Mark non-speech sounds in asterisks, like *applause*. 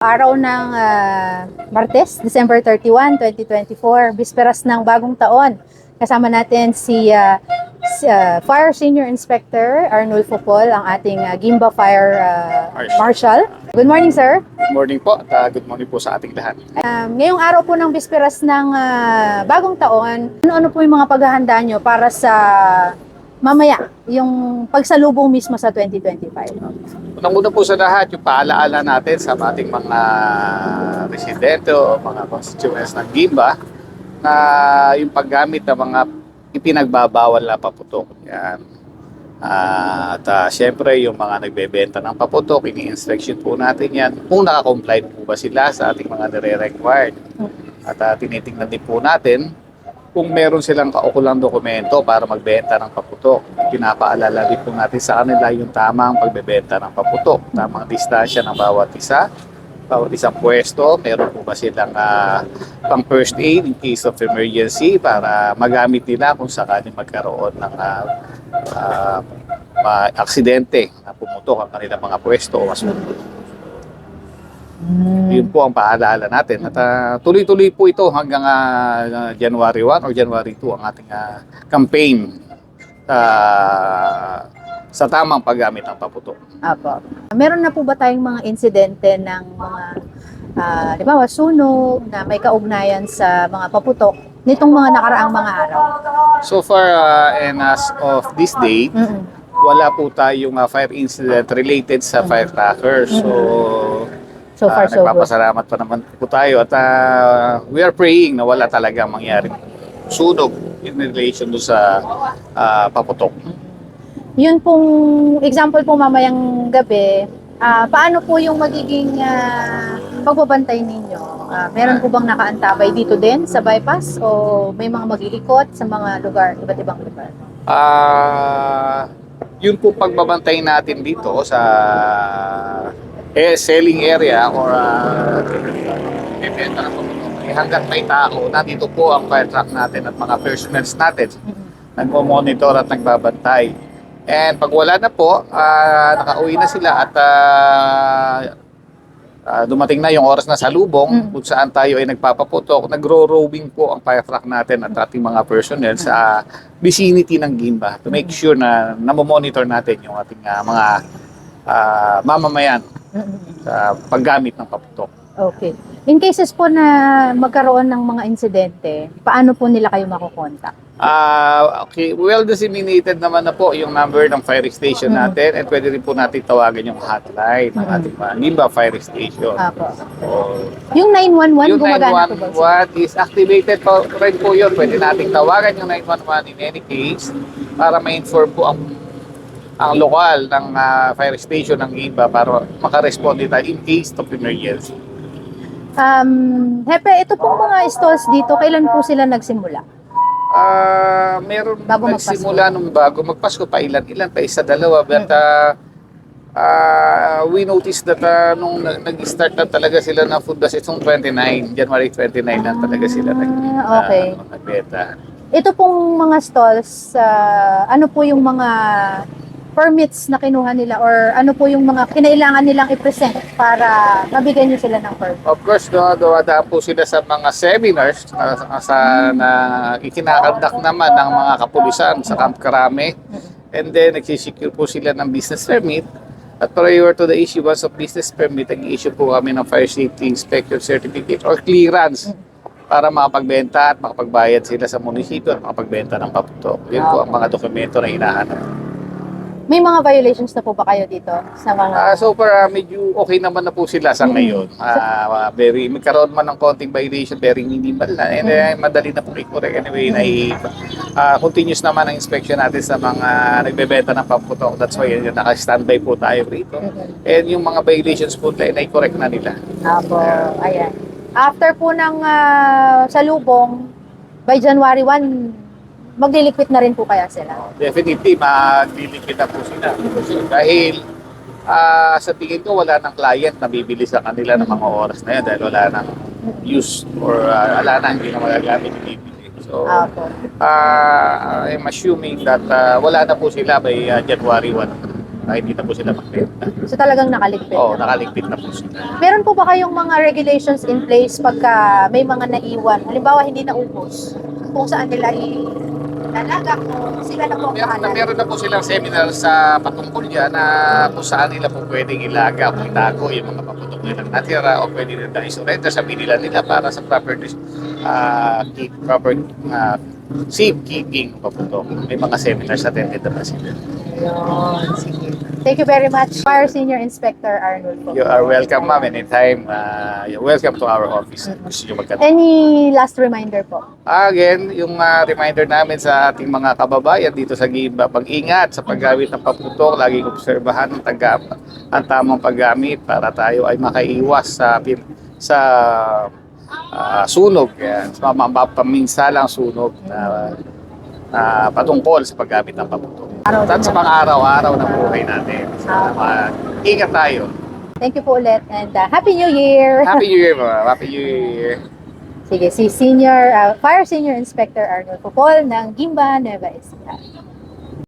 Araw ng ah, Martes, December 31, 2024, bisperas ng bagong taon. Kasama natin si, ah, si, ah, Fire Senior Inspector Arnulfo Paul, ang ating ah, Gimba Fire ah, Marshal. Good morning, sir. Good morning po at uh, good morning po sa ating lahat. Um, ngayong araw po ng bisperas ng ah, bagong taon, ano-ano po yung mga paghahanda nyo para sa mamaya, yung pagsalubong mismo sa 2025? Unang-una po sa lahat, yung paalaala natin sa ating mga residente o mga constituents ng Gimba na yung paggamit ng mga ipinagbabawal na paputok. Yan. Ah, at ah, syempre, yung mga nagbebenta ng paputok, ini-inspection po natin yan kung nakakomply po ba sila sa ating mga nire-required. At ah, tinitingnan din po natin kung meron silang kaukulang dokumento para magbenta ng paputok. Pinapaalala din po natin sa kanila yung tamang pagbebenta ng paputok, tamang distansya ng bawat isa, bawat isang pwesto, meron po ba silang ah, pang first aid in case of emergency para magamit nila kung sakaling magkaroon ng ah, ah, ma- aksidente na pumutok ang kanilang mga pwesto o masunog. Yun po ang paalala natin. At ah, tuloy-tuloy po ito hanggang ah, January 1 or January 2 ang ating ah, campaign ah, sa tamang paggamit ng paputok. Apo. Meron na po ba tayong mga insidente ng mga, uh, di ba, sunog na may kaugnayan sa mga paputok nitong mga nakaraang mga araw? So far ah, and as of this date, Mm-mm. wala po tayong ah, fire incident related sa firecrackers. So, So far, ah, so good. nagpapasalamat pa naman po tayo at ah, we are praying na wala talaga mangyaring sunog in relation do sa ah, paputok. Yun pong example po mamayang gabi, ah, paano po yung magiging ah, pagbabantay ninyo? Ah, meron po bang nakaantabay dito din sa bypass o may mga mag-iikot sa mga lugar, iba't ibang lugar? Ah, yun po pagbabantay natin dito sa eh, selling area or uh, bibenta ng. Eh, hanggat may tao, nandito po ang fire truck natin at mga personnels natin nagmo-monitor at nagbabantay. And pag wala na po, ah, nakauwi na sila at ah, ah, dumating na yung oras na salubong Mm. kung saan tayo ay nagpapaputok, nagro-roving po ang fire truck natin at ating mga personnel sa vicinity ng Gimba to make sure na namomonitor natin yung ating ah, mga ah, mamamayan Sa paggamit ng paputok. Okay. In cases po na magkaroon ng mga insidente, paano po nila kayo makukontak? Ah, okay. Well disseminated naman na po yung number ng fire station natin at pwede rin po natin tawagan yung hotline ng ating mga Gimba Fire Station. Apo. So, Yung 911 yung gumagana po ba? 911 is activated po rin po yun. Pwede nating tawagan yung 911 in any case para ma-inform po ang ang lokal ng ah, fire station ng Gimba para makaresponde tayo in case of emergency. Um, Hepe, ito pong mga stalls dito, kailan po sila nagsimula? Ah, meron Bago nagsimula nung bago magpasko pa ilan ilan pa isa dalawa but ah, ah, we noticed that ah, nung na- nag-start na talaga sila ng food bus itong 29 January 29 na talaga sila nag Ah, okay. nagbenta. Ito pong mga stalls, ah, ano po yung mga permits na kinuha nila or ano po yung mga kinailangan nilang i-present para mabigyan nyo sila ng permit? Of course, no, dumadaan po sila sa mga seminars na, sa, na ikinakandak naman ng mga kapulisan sa Camp Karame. And then, nagsisecure po sila ng business permit. At prior to the issuance of business permit, nag-issue po kami ng Fire Safety Inspection Certificate or clearance para makapagbenta at makapagbayad sila sa munisipyo at makapagbenta ng paputok. Yun po ang mga dokumento na hinahanap. May mga violations na po ba kayo dito sa mga... Ah, so far, ah, medyo okay naman na po sila sa Mm. ngayon. Ah, very, magkaroon man ng konting violation, very minimal na. And eh, madali na po i-correct. Anyway, na ah, continuous naman ang inspection natin sa mga nagbebenta ng pamputok. That's why yun, naka-standby po tayo rito. Mhm. And yung mga violations po, na-correct na nila. Apo, ayan. After po ng ah, salubong, by January 1, magliliquid na rin po kaya sila. Definitely, maglilipid na po sila. Dahil ah, sa tingin ko, wala ng client na bibili sa kanila ng mga oras na yan dahil wala ng use or ah, wala na, hindi na magagamit yung bibili. So, Apo. ah, I'm assuming that ah, wala na po sila by ah, January 1. na hindi na po sila magbenta. So talagang nakaligpit. Oo, na. nakaligpit na po sila. Meron po ba kayong mga regulations in place pagka may mga naiwan? Halimbawa, hindi naubos. Kung saan nila ilalaga, kung sila na po ang Meron na, meron na po silang seminar sa patungkol yan na kung saan nila po pwedeng ilaga o itago yung mga paputok nilang natira o pwede nila isurrender sa binila nila para sa proper uh, keep, proper uh, safe keeping ng paputok. May mga seminars attended na sila. Ayun, sige. Thank you very much, Fire Senior Inspector Arnold po. You are welcome ma'am anytime. Uh, you're welcome to our office. Gusto nyo magkanta. Any last reminder po? Again, yung uh, reminder namin sa ating mga kababayan dito sa Gimba, pag-ingat sa paggamit ng paputok, laging obserbahan ang, tagap, ang tamang paggamit para tayo ay makaiwas sa sa ah, sunog, yan, sa mga paminsalang sunog na, na patungkol sa paggamit ng paputok. Araw At sa din mga araw-araw ng buhay natin. Ah. Uh, ingat tayo. Thank you po ulit and uh, Happy New Year! *laughs* Happy New Year, mga. Happy New Year. Sige, si Senior, uh, Fire Senior Inspector Arnold Popol ng Gimba, Nueva Ecija.